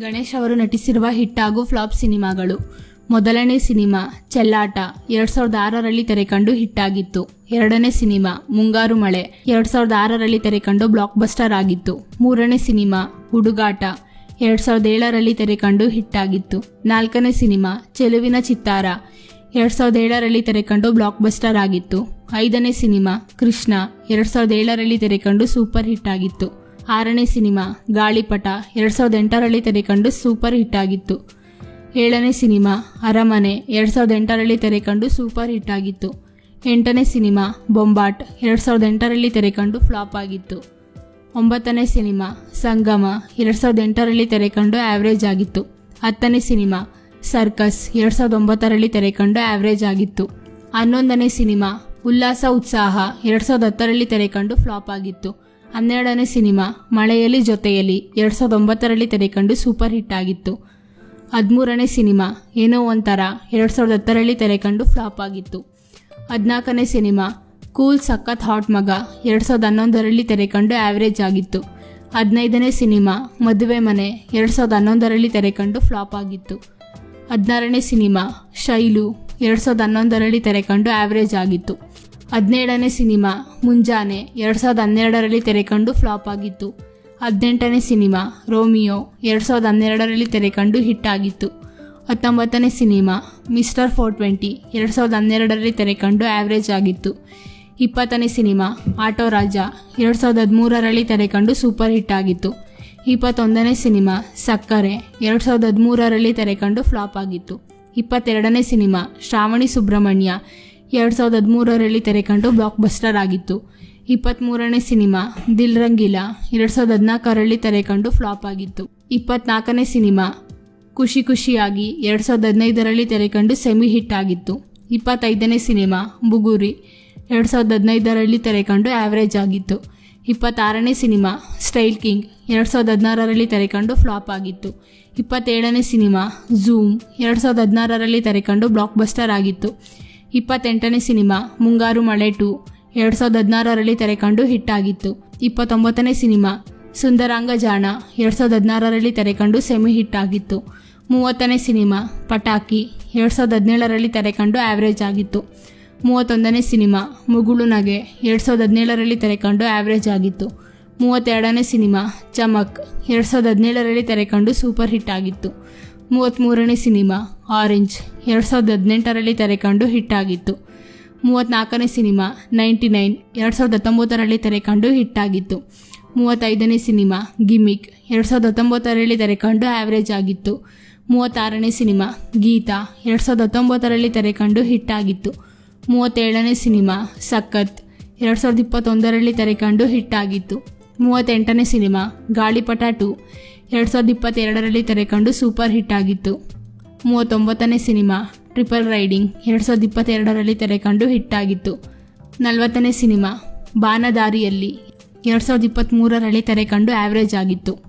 ಗಣೇಶ್ ಅವರು ನಟಿಸಿರುವ ಹಿಟ್ ಹಾಗೂ ಫ್ಲಾಪ್ ಸಿನಿಮಾಗಳು. ಮೊದಲನೇ ಸಿನಿಮಾ, ಚೆಲ್ಲಾಟ, ಎರಡ್ ಸಾವಿರದ ಆರರಲ್ಲಿ ತೆರೆಕಂಡು ಹಿಟ್ ಆಗಿತ್ತು ಎರಡನೇ ಸಿನಿಮಾ, ಮುಂಗಾರು ಮಳೆ, ಎರಡ್ ಸಾವಿರದ ಆರರಲ್ಲಿ ತೆರೆಕಂಡು ಬ್ಲಾಕ್ ಬಸ್ಟರ್ ಆಗಿತ್ತು. ಮೂರನೇ ಸಿನಿಮಾ, ಹುಡುಗಾಟ, ಎರಡ್ ಸಾವಿರದ ಏಳರಲ್ಲಿ ತೆರೆಕಂಡು ಹಿಟ್ ಆಗಿತ್ತು ನಾಲ್ಕನೇ ಸಿನಿಮಾ, ಚೆಲುವಿನ ಚಿತ್ತಾರ, ಎರಡ್ ಸಾವಿರದ ಏಳರಲ್ಲಿ ತೆರೆಕಂಡು ಬ್ಲಾಕ್ ಬಸ್ಟರ್ ಆಗಿತ್ತು. ಐದನೇ ಸಿನಿಮಾ, ಕೃಷ್ಣ, ಎರಡ್ ಸಾವಿರದ ಏಳರಲ್ಲಿ ತೆರೆಕಂಡು ಸೂಪರ್ ಹಿಟ್ ಆಗಿತ್ತು. ಆರನೇ ಸಿನಿಮಾ, ಗಾಳಿಪಟ ಎರಡು ಸಾವಿರದ ಎಂಟರಲ್ಲಿ ತೆರೆಕಂಡು ಸೂಪರ್ ಹಿಟ್ ಆಗಿತ್ತು. ಏಳನೇ ಸಿನಿಮಾ, ಅರಮನೆ ಎರಡು ಸಾವಿರದ ಎಂಟರಲ್ಲಿ ತೆರೆಕಂಡು ಸೂಪರ್ ಹಿಟ್ ಆಗಿತ್ತು. ಎಂಟನೇ ಸಿನಿಮಾ, ಬೊಂಬಾಟ್ ಎರಡು ಸಾವಿರದ ಎಂಟರಲ್ಲಿ ತೆರೆಕಂಡು ಫ್ಲಾಪ್ ಆಗಿತ್ತು. ಒಂಬತ್ತನೇ ಸಿನಿಮಾ, ಸಂಗಮ ಎರಡು ಸಾವಿರದ ಎಂಟರಲ್ಲಿ ತೆರೆಕಂಡು ಆ್ಯಾವ್ರೇಜ್ ಆಗಿತ್ತು. ಹತ್ತನೇ ಸಿನಿಮಾ ಸರ್ಕಸ್ ಎರಡು ಸಾವಿರದ ಒಂಬತ್ತರಲ್ಲಿ ತೆರೆಕಂಡು ಆ್ಯಾವ್ರೇಜ್ ಆಗಿತ್ತು. ಹನ್ನೊಂದನೇ ಸಿನಿಮಾ, ಉಲ್ಲಾಸ ಉತ್ಸಾಹ ಎರಡು ಸಾವಿರದ ಹತ್ತರಲ್ಲಿ ತೆರೆಕಂಡು ಫ್ಲಾಪ್ ಆಗಿತ್ತು. ಹನ್ನೆರಡನೇ ಸಿನಿಮಾ, ಮಳೆಯಲ್ಲಿ ಜೊತೆಯಲ್ಲಿ ಎರಡು ಸಾವಿರದ ಒಂಬತ್ತರಲ್ಲಿ ತೆರೆಕಂಡು ಸೂಪರ್ ಹಿಟ್ ಆಗಿತ್ತು. ಹದಿಮೂರನೇ ಸಿನಿಮಾ, ಏನೋ ಒಂಥರ ಎರಡು ಸಾವಿರದ ಹತ್ತರಲ್ಲಿ ತೆರೆಕಂಡು ಫ್ಲಾಪ್ ಆಗಿತ್ತು. ಹದಿನಾಲ್ಕನೇ ಸಿನಿಮಾ, ಕೂಲ್ ಸಖತ್ ಹಾಟ್ ಮಗ ಎರಡು ಸಾವಿರದ ಹನ್ನೊಂದರಲ್ಲಿ ತೆರೆಕಂಡು ಆವ್ರೇಜ್ ಆಗಿತ್ತು. ಹದಿನೈದನೇ ಸಿನಿಮಾ, ಮದುವೆ ಮನೆ ಎರಡು ಸಾವಿರದ ಹನ್ನೊಂದರಲ್ಲಿ ತೆರೆಕಂಡು ಫ್ಲಾಪ್ ಆಗಿತ್ತು. ಹದಿನಾರನೇ ಸಿನಿಮಾ, ಶೈಲು ಎರಡು ಸಾವಿರದ ಹನ್ನೊಂದರಲ್ಲಿ ತೆರೆಕಂಡು ಆವ್ರೇಜ್ ಆಗಿತ್ತು. ಹದಿನೇಳನೇ ಸಿನಿಮಾ, ಮುಂಜಾನೆ ಎರಡು ಸಾವಿರದ ಹನ್ನೆರಡರಲ್ಲಿ ತೆರೆಕಂಡು ಫ್ಲಾಪ್ ಆಗಿತ್ತು. ಹದಿನೆಂಟನೇ ಸಿನಿಮಾ, ರೋಮಿಯೋ ಎರಡು ಸಾವಿರದ ಹನ್ನೆರಡರಲ್ಲಿ ತೆರೆಕಂಡು ಹಿಟ್ ಆಗಿತ್ತು. ಹತ್ತೊಂಬತ್ತನೇ ಸಿನಿಮಾ, ಮಿಸ್ಟರ್ ಫೋರ್ ಟ್ವೆಂಟಿ ಎರಡು ಸಾವಿರದ ಹನ್ನೆರಡರಲ್ಲಿ ತೆರೆಕಂಡು ಆ್ಯಾವ್ರೇಜ್ ಆಗಿತ್ತು. ಇಪ್ಪತ್ತನೇ ಸಿನಿಮಾ, ಆಟೋ ರಾಜ ಎರಡು ಸಾವಿರದ ಹದಿಮೂರರಲ್ಲಿ ತೆರೆಕಂಡು ಸೂಪರ್ ಹಿಟ್ ಆಗಿತ್ತು. ಇಪ್ಪತ್ತೊಂದನೇ ಸಿನಿಮಾ, ಸಕ್ಕರೆ ಎರಡು ಸಾವಿರದ ಹದಿಮೂರರಲ್ಲಿ ತೆರೆಕಂಡು ಫ್ಲಾಪ್ ಆಗಿತ್ತು. ಇಪ್ಪತ್ತೆರಡನೇ ಸಿನಿಮಾ, ಶ್ರಾವಣಿ ಸುಬ್ರಹ್ಮಣ್ಯ ಎರಡು ಸಾವಿರದ ಹದಿಮೂರರಲ್ಲಿ ತೆರೆಕಂಡು ಬ್ಲಾಕ್ ಬಸ್ಟರ್ ಆಗಿತ್ತು. ಇಪ್ಪತ್ತ್ಮೂರನೇ ಸಿನಿಮಾ, ದಿಲ್ ರಂಗಿಲ, ಎರಡು ಸಾವಿರದ ಹದಿನಾಲ್ಕರಲ್ಲಿ ತೆರೆಕಂಡು ಫ್ಲಾಪ್ ಆಗಿತ್ತು. ಇಪ್ಪತ್ನಾಲ್ಕನೇ ಸಿನಿಮಾ, ಖುಷಿ ಖುಷಿಯಾಗಿ ಎರಡು ಸಾವಿರದ ಹದಿನೈದರಲ್ಲಿ ತೆರೆಕಂಡು ಸೆಮಿ ಹಿಟ್ ಆಗಿತ್ತು. ಇಪ್ಪತ್ತೈದನೇ ಸಿನಿಮಾ, ಬುಗುರಿ, ಎರಡು ಸಾವಿರದ ಹದಿನೈದರಲ್ಲಿ ತೆರೆಕಂಡು ಆ್ಯಾವ್ರೇಜ್ ಆಗಿತ್ತು. ಇಪ್ಪತ್ತಾರನೇ ಸಿನಿಮಾ, ಸ್ಟೈಲ್ ಕಿಂಗ್, ಎರಡು ಸಾವಿರದ ಹದಿನಾರರಲ್ಲಿ ತೆರೆಕಂಡು ಫ್ಲಾಪ್ ಆಗಿತ್ತು. ಇಪ್ಪತ್ತೇಳನೇ ಸಿನಿಮಾ, ಝೂಮ್, ಎರಡು ಸಾವಿರದ ಹದಿನಾರರಲ್ಲಿ ತೆರೆಕಂಡು ಬ್ಲಾಕ್ ಬಸ್ಟರ್ ಆಗಿತ್ತು. ಇಪ್ಪತ್ತೆಂಟನೇ ಸಿನಿಮಾ, ಮುಂಗಾರು ಮಳೆ ಟು, ಎರಡು ಸಾವಿರದ ಹದಿನಾರರಲ್ಲಿ ತೆರೆಕಂಡು ಹಿಟ್ ಆಗಿತ್ತು ಇಪ್ಪತ್ತೊಂಬತ್ತನೇ ಸಿನಿಮಾ, ಸುಂದರಾಂಗ ಜಾಣ, ಎರಡು ಸಾವಿರದ ಹದಿನಾರರಲ್ಲಿ ತೆರೆಕಂಡು ಸೆಮಿ ಹಿಟ್ ಆಗಿತ್ತು ಮೂವತ್ತನೇ ಸಿನಿಮಾ, ಪಟಾಕಿ, ಎರಡು ಸಾವಿರದ ಹದಿನೇಳರಲ್ಲಿ ತೆರೆಕಂಡು ಆವ್ರೇಜ್ ಆಗಿತ್ತು. ಮೂವತ್ತೊಂದನೇ ಸಿನಿಮಾ, ಮುಗುಳು ನಗೆ, ಎರಡು ಸಾವಿರದ ಹದಿನೇಳರಲ್ಲಿ ತೆರೆಕಂಡು ಆವ್ರೇಜ್ ಆಗಿತ್ತು. ಮೂವತ್ತೆರಡನೇ ಸಿನಿಮಾ, ಚಮಕ್, ಎರಡು ಸಾವಿರದ ಹದಿನೇಳರಲ್ಲಿ ತೆರೆಕಂಡು ಸೂಪರ್ ಹಿಟ್ ಆಗಿತ್ತು. ಮೂವತ್ತ್ಮೂರನೇ ಸಿನಿಮಾ, ಆರೆಂಜ್, ಎರಡು ಸಾವಿರದ ಹದಿನೆಂಟರಲ್ಲಿ ತೆರೆಕಂಡು ಹಿಟ್ ಆಗಿತ್ತು ಮೂವತ್ತ್ನಾಲ್ಕನೇ ಸಿನಿಮಾ, ನೈಂಟಿ ನೈನ್, ಎರಡು ಸಾವಿರದ ಹತ್ತೊಂಬತ್ತರಲ್ಲಿ ತೆರೆಕಂಡು ಹಿಟ್ ಆಗಿತ್ತು ಮೂವತ್ತೈದನೇ ಸಿನಿಮಾ, ಗಿಮಿಕ್, ಎರಡು ಸಾವಿರದ ಹತ್ತೊಂಬತ್ತರಲ್ಲಿ ತೆರೆಕಂಡು ಆ್ಯಾವ್ರೇಜ್ ಆಗಿತ್ತು. ಮೂವತ್ತಾರನೇ ಸಿನಿಮಾ, ಗೀತಾ, ಎರಡು ಸಾವಿರದ ಹತ್ತೊಂಬತ್ತರಲ್ಲಿ ತೆರೆಕಂಡು ಹಿಟ್ ಆಗಿತ್ತು ಮೂವತ್ತೇಳನೇ ಸಿನಿಮಾ, ಸಖತ್, ಎರಡು ಸಾವಿರದ ಇಪ್ಪತ್ತೊಂದರಲ್ಲಿ ತೆರೆಕಂಡು ಹಿಟ್ ಆಗಿತ್ತು ಮೂವತ್ತೆಂಟನೇ ಸಿನಿಮಾ, ಗಾಳಿಪಟ ಟು ಎರಡು ಸಾವಿರದ ಇಪ್ಪತ್ತೆರಡರಲ್ಲಿ ತೆರೆಕಂಡು ಸೂಪರ್ ಹಿಟ್ ಆಗಿತ್ತು. ಮೂವತ್ತೊಂಬತ್ತನೇ ಸಿನಿಮಾ, ಟ್ರಿಪಲ್ ರೈಡಿಂಗ್, ಎರಡು ಸಾವಿರದ ಇಪ್ಪತ್ತೆರಡರಲ್ಲಿ ತೆರೆಕಂಡು ಹಿಟ್ ಆಗಿತ್ತು. ನಲವತ್ತನೇ ಸಿನಿಮಾ, ಬಾನದಾರಿಯಲ್ಲಿ, ಎರಡು ಸಾವಿರದ ಇಪ್ಪತ್ತ್ಮೂರರಲ್ಲಿ ತೆರೆಕಂಡು ಆವ್ರೇಜ್ ಆಗಿತ್ತು.